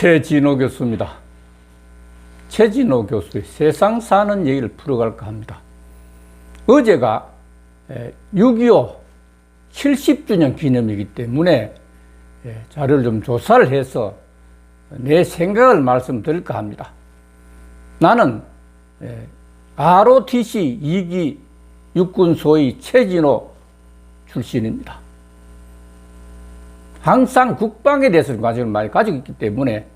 최진호 교수입니다. 최진호 교수의 세상 사는 얘기를 풀어갈까 합니다. 어제가 6.25 70주년 기념이기 때문에 예, 자료를 좀 조사를 해서 내 생각을 말씀드릴까 합니다. 나는 예, ROTC 2기 육군 소위 최진호 출신입니다. 항상 국방에 대해서 관심을 많이 가지고 있기 때문에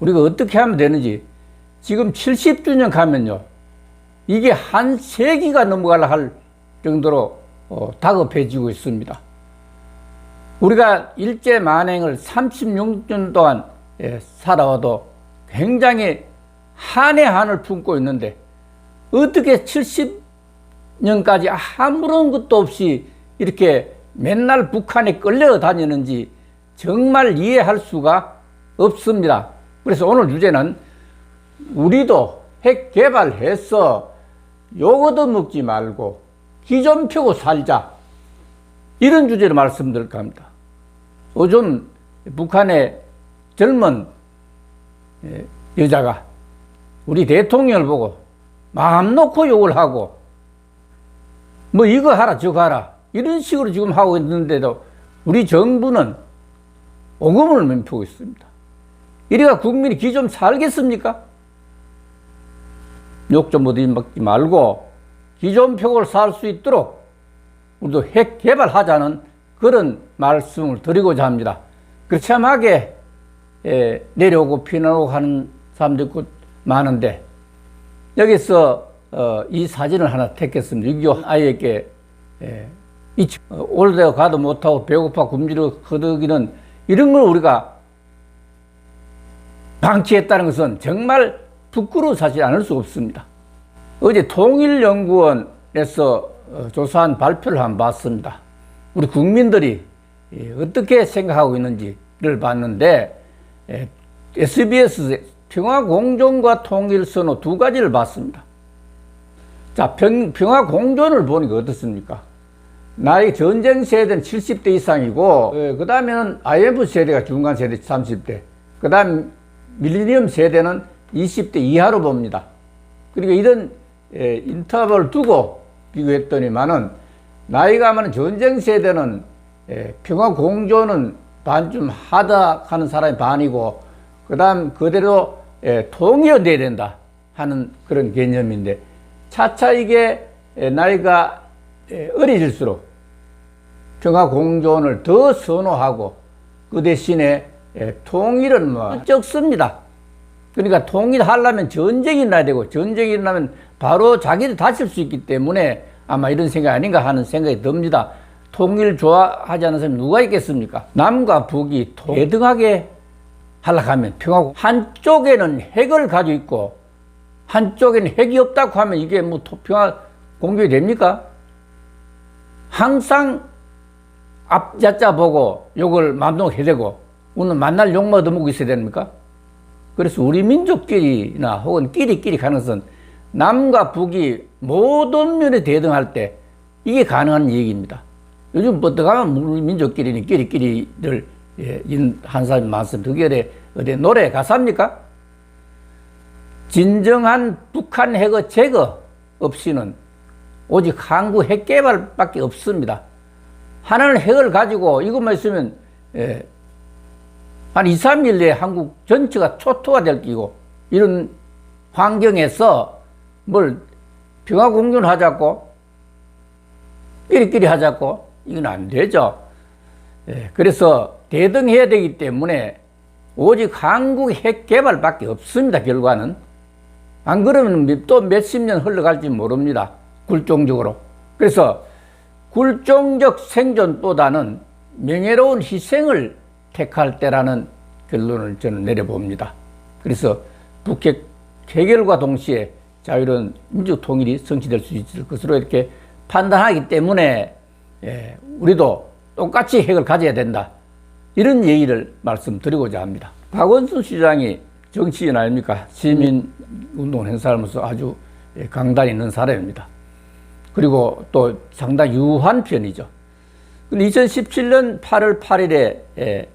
우리가 어떻게 하면 되는지 지금 70주년 가면요. 이게 한 세기가 넘어가려 할 정도로 어, 다급해지고 있습니다. 우리가 일제 만행을 36년 동안 예, 살아와도 굉장히 한의 한을 품고 있는데 어떻게 70년까지 아무런 것도 없이 이렇게 맨날 북한에 끌려다니는지 정말 이해할 수가 없습니다. 그래서 오늘 주제는 우리도 핵 개발해서 요거도 먹지 말고 기좀 펴고 살자. 이런 주제로 말씀드릴까 합니다. 요즘 북한의 젊은 예, 여자가 우리 대통령을 보고 마음 놓고 욕을 하고 뭐 이거 하라 저거 하라 이런 식으로 지금 하고 있는데도 우리 정부는 오금을 멈추고 있습니다. 이래가 국민이 기 좀 살겠습니까? 욕 좀 어디 먹지 말고 기존 표를 살 수 있도록 우리도 핵 개발하자는 그런 말씀을 드리고자 합니다. 그참하게 에, 내려오고 피나오고 하는 사람도 있고 많은데 여기서 어, 이 사진을 하나 택했습니다. 6.25 아이에게 에, 이, 어, 올대가 가도 못하고 배고파 굶주려 허덕이는 이런 걸 우리가 방치했다는 것은 정말 부끄러운 사실 않을 수 없습니다. 어제 통일연구원에서 어, 조사한 발표를 한번 봤습니다. 우리 국민들이 예, 어떻게 생각하고 있는지를 봤는데 SBS 평화공존과 통일선호 두 가지를 봤습니다. 자, 평, 평화공존을 보니까 어떻습니까? 나이 전쟁 세대는 70대 이상이고, 그 다음에는 IMF 세대가 중간 세대 30대, 그 다음 밀리니엄 세대는 20대 이하로 봅니다. 그러니까 이런 인터벌 두고 비교했더니만은 나이가 많은 전쟁 세대는 평화 공존은 반쯤 하다 하는 사람이 반이고 그 다음 그대로 통일돼야 된다 하는 그런 개념인데 차차 이게 나이가 어려질수록 평화 공존을 더 선호하고 그 대신에 통일은 뭐 적습니다. 그러니까 통일하려면 전쟁이 일어나야 되고 전쟁이 일어나면 바로 자기들 다칠 수 있기 때문에 아마 이런 생각 아닌가 하는 생각이 듭니다. 통일 좋아하지 않는 사람이 누가 있겠습니까? 남과 북이 대등하게 하락하면 평화고 한쪽에는 핵을 가지고 있고 한쪽에는 핵이 없다고 하면 이게 뭐 평화 공격이 됩니까? 항상 앞자자 보고 욕을 마음대로 해대고 오늘 만날 욕만 얻어먹고 있어야 됩니까? 그래서 우리 민족끼리나 혹은 끼리끼리 가는 것은 남과 북이 모든 면에 대등할 때 이게 가능한 얘기입니다. 요즘 어떡하면 우리 민족끼리는 끼리끼리를 예, 한 사람이 많습니다. 그게 어디 노래 가사입니까? 진정한 북한 핵의 제거 없이는 오직 한국 핵 개발밖에 없습니다. 하나는 핵을 가지고 이것만 있으면 예, 한 2, 3일 내에 한국 전체가 초토화될 끼고 이런 환경에서 뭘 평화 공존하자고 끼리끼리 하자고 이건 안 되죠. 예, 그래서 대등해야 되기 때문에 오직 한국 핵 개발밖에 없습니다. 결과는 안 그러면 또 몇십 년 흘러갈지 모릅니다. 굴종적으로. 그래서 굴종적 생존보다는 명예로운 희생을 택할 때라는 결론을 저는 내려봅니다. 그래서 북핵 해결과 동시에 자유로운 민족 통일이 성취될 수 있을 것으로 이렇게 판단하기 때문에 예, 우리도 똑같이 핵을 가져야 된다. 이런 얘기를 말씀드리고자 합니다. 박원순 시장이 정치인 아닙니까? 시민운동을 행사하면서 아주 예, 강단 있는 사람입니다. 그리고 또 상당히 유한 편이죠. 근데 2017년 8월 8일에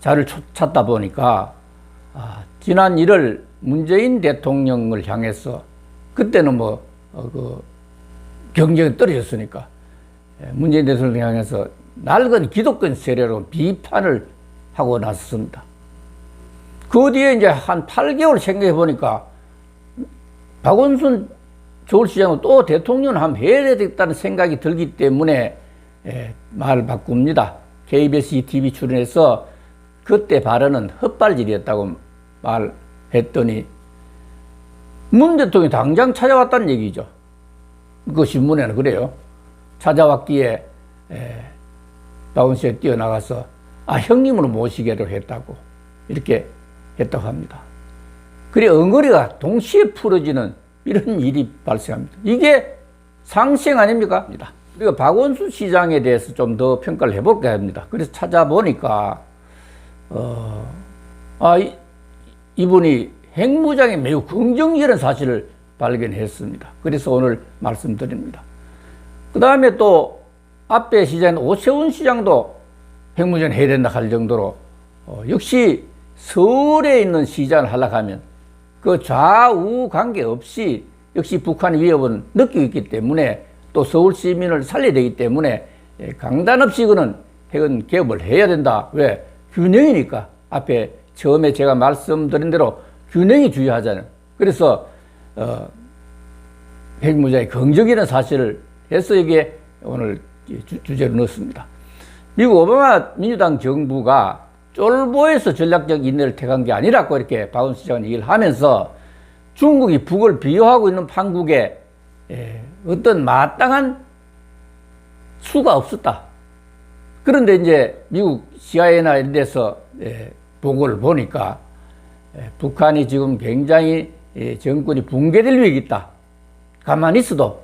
자를 찾다 보니까 아, 지난 1월 문재인 대통령을 향해서 그때는 뭐 어, 그 경쟁이 떨어졌으니까 예, 문재인 대통령을 향해서 낡은 기독권 세력으로 비판을 하고 나섰습니다. 그 뒤에 이제 한 8개월 생각해 보니까 박원순 서울시장은 또 대통령을 한번 해야 되겠다는 생각이 들기 때문에 예, 말을 바꿉니다. KBS TV 출연해서 그때 발언은 헛발질이었다고 말했더니 문 대통령이 당장 찾아왔다는 얘기죠. 그 신문에는 그래요. 찾아왔기에 에, 박원순 씨가 뛰어나가서 아 형님으로 모시기로 했다고 이렇게 했다고 합니다. 그래 엉거리가 동시에 풀어지는 이런 일이 발생합니다. 이게 상생 아닙니까? 그리고 박원순 시장에 대해서 좀 더 평가를 해볼까 합니다. 그래서 찾아보니까 어, 아, 이, 이분이 핵무장에 매우 긍정적인 사실을 발견했습니다. 그래서 오늘 말씀드립니다. 그 다음에 또 앞에 시장 오세훈 시장도 핵무장 해야 된다 할 정도로 어, 역시 서울에 있는 시장을 하려고 하면 그 좌우 관계없이 역시 북한의 위협은 느끼고 있기 때문에 또 서울 시민을 살려야 되기 때문에 예, 강단 없이 그는 핵은 개업을 해야 된다. 왜? 균형이니까. 앞에 처음에 제가 말씀드린 대로 균형이 중요하잖아요. 그래서 어, 핵무장의 긍정이라는 사실을 해서 이게 오늘 주, 제로 넣었습니다. 미국 오바마 민주당 정부가 쫄보에서 전략적 인내를 택한 게 아니라고 이렇게 박원순 시장은 얘기를 하면서 중국이 북을 비호하고 있는 판국에 예, 어떤 마땅한 수가 없었다. 그런데 이제 미국 CIA나 이런 데서 예, 보고를 보니까 예, 북한이 지금 굉장히 예, 정권이 붕괴될 위기 있다. 가만히 있어도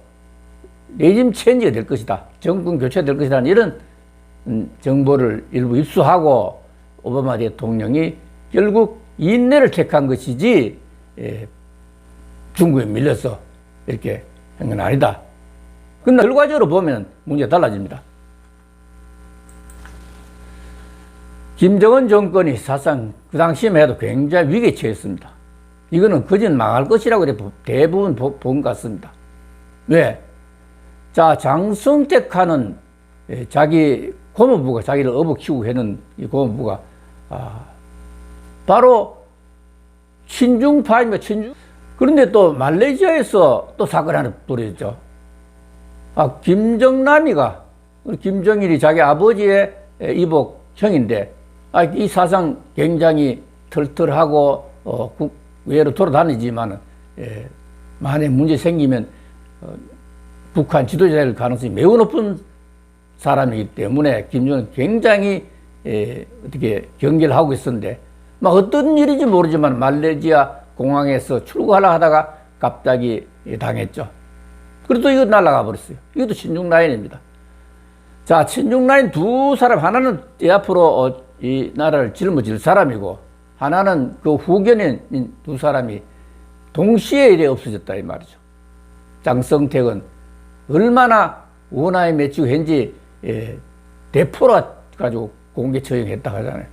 레짐 체인지가 될 것이다. 정권 교체가 될 것이라는 이런 음, 정보를 일부 입수하고 오바마 대통령이 결국 인내를 택한 것이지 예, 중국에 밀려서 이렇게 한 건 아니다. 근데 결과적으로 보면 문제가 달라집니다. 김정은 정권이 사상 그 당시에만 해도 굉장히 위기에 처했습니다. 이거는 거진 망할 것이라고 대부분 본 것 같습니다. 왜? 자, 장성택 하는 예, 자기 고모부가 자기를 업어 키우고 했는 이 고모부가 아, 바로 친중파입니다. 친중. 그런데 또 말레이시아에서 또 사건 하나 벌어졌죠. 아, 김정남이가 김정일이 자기 아버지의 이복 형인데 아, 이 사상 굉장히 털털하고 어, 국외로 돌아다니지만 예, 만에 문제 생기면 어, 북한 지도자 될 가능성이 매우 높은 사람이기 때문에 김정은 굉장히 예, 어떻게 경계를 하고 있었는데 막 어떤 일인지 모르지만 말레이시아 공항에서 출국하려 하다가 갑자기 당했죠. 그래도 이거 날아가 버렸어요. 이것도 친중 라인입니다. 자, 친중 라인 두 사람 하나는 이 앞으로 어, 이 나라를 짊어질 사람이고 하나는 그 후견인 두 사람이 동시에 이래 없어졌다 이 말이죠. 장성택은 얼마나 원화에 맺히고 예, 대포라 가지고 공개 처형했다 하잖아요.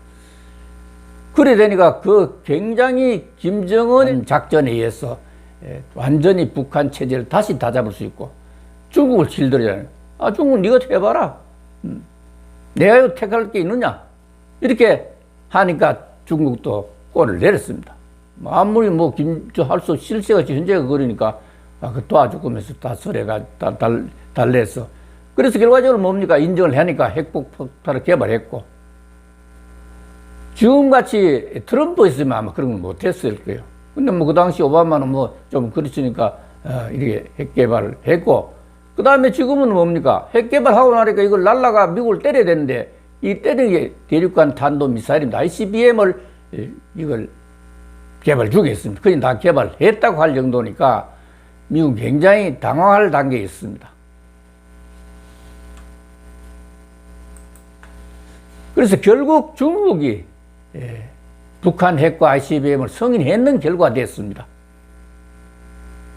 그래 되니까 그 굉장히 김정은 작전에 의해서 예, 완전히 북한 체제를 다시 다잡을 수 있고 중국을 길들이잖아요. 아 중국 네가 해봐라. 음. 내가 택할 게 있느냐? 이렇게 하니까 중국도 꼴을 내렸습니다. 뭐 아무리 뭐 김 저 할 수 실세가 현재가 그러니까 아, 그 도와주면서 다 설해가 다 달, 달래서 그래서 결과적으로 뭡니까 인정을 하니까 핵폭탄을 개발했고 지금같이 트럼프 있으면 아마 그런 걸 못했을 거예요. 근데 뭐 그 당시 오바마는 뭐 좀 그렇으니까 어, 이렇게 핵 개발을 했고 그 다음에 지금은 뭡니까 핵 개발하고 나니까 이걸 날라가 미국을 때려야 되는데 이 때리는 게 대륙간 탄도 미사일입니다. ICBM을 이걸 개발 중에 있습니다. 그냥 다 개발했다고 할 정도니까 미국 굉장히 당황할 단계에 있습니다. 그래서 결국 중국이 예, 북한 핵과 ICBM을 승인했는 결과가 됐습니다.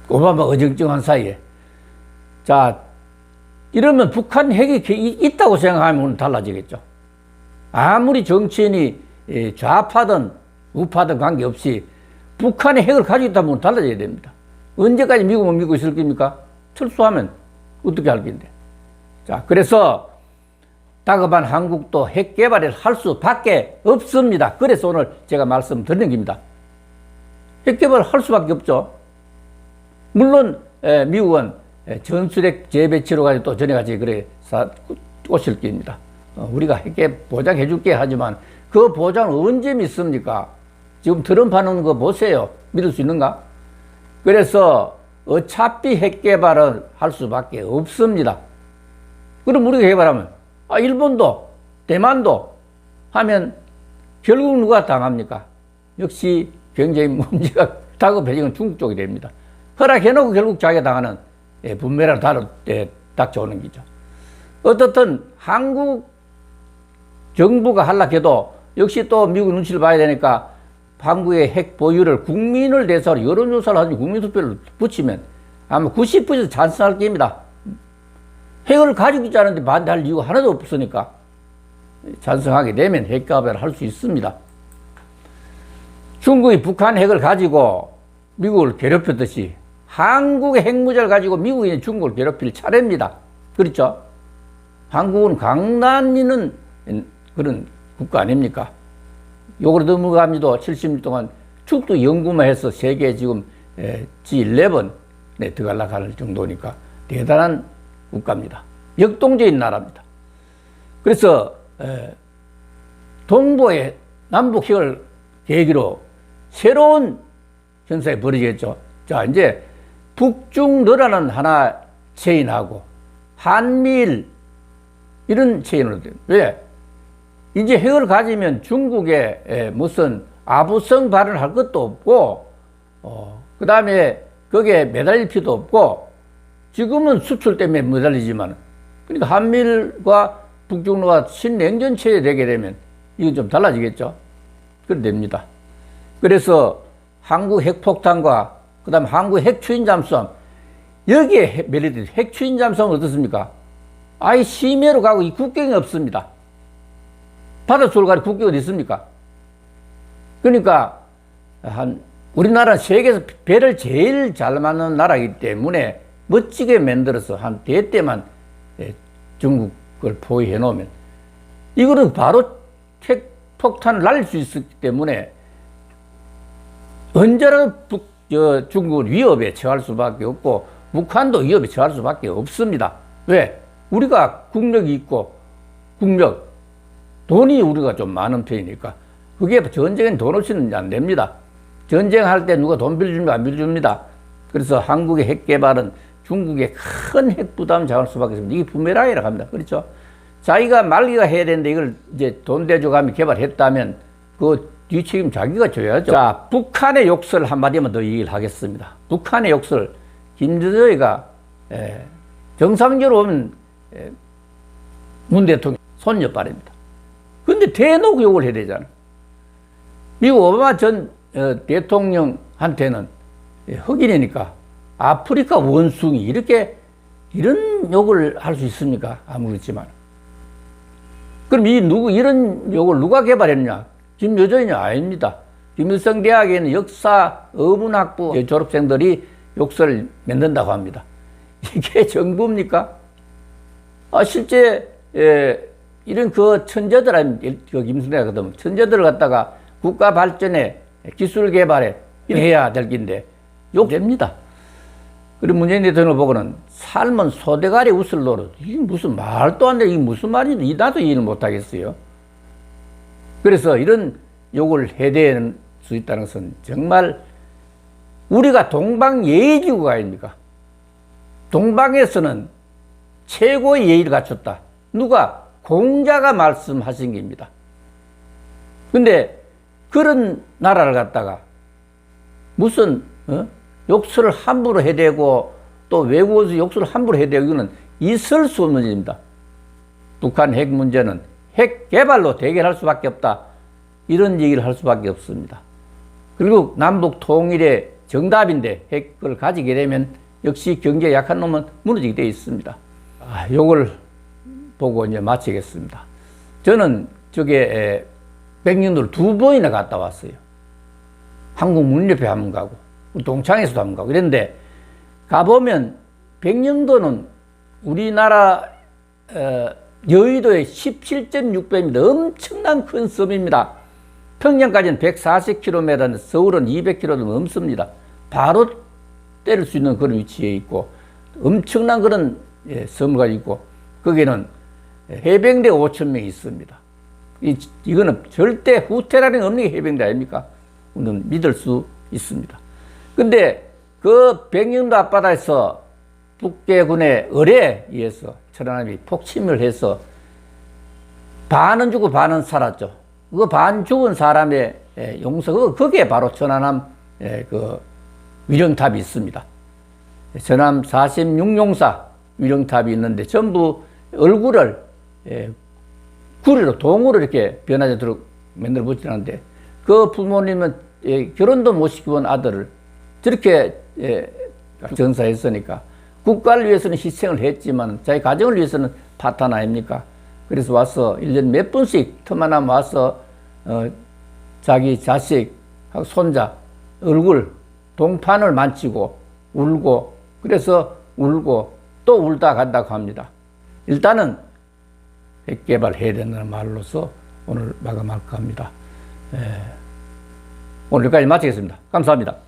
오바마 어정쩡한 사이에. 자, 이러면 북한 핵이 있다고 생각하면 달라지겠죠. 아무리 정치인이 예, 좌파든 우파든 관계없이 북한의 핵을 가지고 있다면 달라져야 됩니다. 언제까지 미국은 믿고 있을 겁니까? 철수하면 어떻게 할 건데. 자, 그래서 다급한 한국도 핵 개발을 할 수밖에 없습니다. 그래서 오늘 제가 말씀드리는 겁니다. 핵 개발을 할 수밖에 없죠. 물론 에, 미국은 에, 전술핵 재배치로 가지고 또 전에 같이 그래 사, 오실 겁니다. 어, 우리가 핵개 보장해 줄게 하지만 그 보장을 언제 믿습니까? 지금 트럼프 하는 거 보세요. 믿을 수 있는가? 그래서 어차피 핵 개발을 할 수밖에 없습니다. 그럼 우리가 개발하면 아 일본도 대만도 하면 결국 누가 당합니까? 역시 굉장히 문제가 다급해지는 중국 쪽이 됩니다. 허락해놓고 결국 자기가 당하는 예, 분매랑 다를 때 닥쳐오는 거죠. 어떻든 한국 정부가 하락해도 역시 또 미국 눈치를 봐야 되니까 한국의 핵 보유를 국민을 대상으로 여론조사를 하지 국민투표를 붙이면 아마 90% 찬성할 겁니다. 핵을 가지고 있지 않은데 반대할 이유가 하나도 없으니까 찬성하게 되면 핵가발을 할 수 있습니다. 중국이 북한 핵을 가지고 미국을 괴롭혔듯이 한국의 핵무자를 가지고 미국이 중국을 괴롭힐 차례입니다. 그렇죠? 한국은 강난이는 그런 국가 아닙니까? 요구르 넘어갑니도 70년 동안 축도 연구만 해서 세계 지금 G11에 들어가려고 할 정도니까 대단한 국가입니다. 역동적인 나라입니다. 그래서 동부의 남북핵을 계기로 새로운 현상이 벌어지겠죠. 자, 이제 북중 너라는 하나 체인하고 한미일 이런 체인으로 돼요. 왜? 이제 핵을 가지면 중국에 무슨 아부성 발언을 할 것도 없고, 어, 그 다음에 거기에 매달릴 필요도 없고, 지금은 수출 때문에 매달리지만, 그러니까 한미일과 북중로가 신냉전체에 되게 되면 이건 좀 달라지겠죠? 그래 됩니다. 그래서 한국 핵폭탄과 그 다음에 한국 핵추인 잠수함, 여기에 매달리 핵추인 잠수함은 어떻습니까? 아예 심해로 가고 이 국경이 없습니다. 바닷속을 가는 국경이 어디 있습니까? 그러니까 한 우리나라 세계에서 배를 제일 잘 맞는 나라이기 때문에 멋지게 만들어서 한 대 때만 예, 중국을 포위해 놓으면 이거는 바로 핵 폭탄을 날릴 수 있기 때문에 언제라도 북, 저, 중국을 위협에 처할 수밖에 없고 북한도 위협에 처할 수밖에 없습니다. 왜? 우리가 국력이 있고 국력 돈이 우리가 좀 많은 편이니까 그게 전쟁엔 돈 없이는 안 됩니다. 전쟁할 때 누가 돈 빌려주면 안 빌려줍니다. 그래서 한국의 핵 개발은 중국의 큰핵 부담 작을 수밖에 없습니다. 이게 부메랑이라고 합니다. 그렇죠? 자기가 말기가 해야 되는데 이걸 이제 돈 대줘가며 개발했다면 그 뒤책임 자기가 져야죠. 자, 북한의 욕설 한마디만 더 얘기를 하겠습니다. 북한의 욕설, 김정일이가 정상적으로 보면 에, 문 대통령 손녀딸입니다. 근데 대놓고 욕을 해야 되잖아. 미국 오바마 전 어, 대통령한테는 예, 흑인이니까 아프리카 원숭이 이렇게 이런 욕을 할 수 있습니까? 아무렇지만. 그럼 이 누구 이런 욕을 누가 개발했냐? 김여정이냐? 아닙니다. 김일성 대학에는 역사 어문학부 졸업생들이 욕설을 만든다고 합니다. 이게 정부입니까? 아 실제 예, 이런 그 천재들 아닙니까? 그 김순애가 그러면 천재들을 갖다가 국가 발전에 기술 개발에 해야 될 긴데 욕됩니다. 그리고 문재인 대통령을 보고는 삶은 소대가리 웃을 노릇. 이게 무슨 말도 안 돼. 이게 무슨 말인지 나도 이해를 못 하겠어요. 그래서 이런 욕을 해대는 수 있다는 것은 정말 우리가 동방 예의지구가 아닙니까? 동방에서는 최고의 예의를 갖췄다. 누가? 공자가 말씀하신 겁니다. 근데 그런 나라를 갖다가 무슨 어? 욕설을 함부로 해대고 또 외국어에서 욕설을 함부로 해대고 이거는 있을 수 없는 일입니다. 북한 핵 문제는 핵 개발로 대결할 수밖에 없다. 이런 얘기를 할 수밖에 없습니다. 그리고 남북 통일의 정답인데 핵을 가지게 되면 역시 경제 약한 놈은 무너지게 되어 있습니다. 아, 요걸 보고 이제 마치겠습니다. 저는 저게 백년도를 두 번이나 갔다 왔어요. 한국 문협회 한번 가고 동창에서도 한번 가고 이랬는데 가보면 백령도는 우리나라 어, 여의도의 17.6배입니다. 엄청난 큰 섬입니다. 평양까지는 140km, 서울은 200km 넘습니다. 바로 때릴 수 있는 그런 위치에 있고 엄청난 그런 예, 섬가 있고 거기는 해병대 5천 명이 있습니다. 이, 이거는 절대 후퇴라는 게 없는 게 해병대 아닙니까? 우리는 믿을 수 있습니다. 근데 그 백령도 앞바다에서 북계군의 의뢰에 의해서 천안함이 폭침을 해서 반은 죽고 반은 살았죠. 그 반 죽은 사람의 예, 용서, 그 거기에 바로 천안함 예, 그 위령탑이 있습니다. 전함 46용사 위령탑이 있는데 전부 얼굴을 예, 구리로 동으로 이렇게 변화되도록 만들어 붙이는데 그 부모님은 예, 결혼도 못 시켜본 아들을 저렇게 예, 전사했으니까 국가를 위해서는 희생을 했지만 자기 가정을 위해서는 파탄 아닙니까? 그래서 와서 1년 몇 번씩 틈 하나 와서 어, 자기 자식하고 손자 얼굴 동판을 만지고 울고 그래서 울고 또 울다 간다고 합니다. 일단은 핵개발해야 된다는 말로서 오늘 마감할까 합니다. 예. 오늘 여기까지 마치겠습니다. 감사합니다.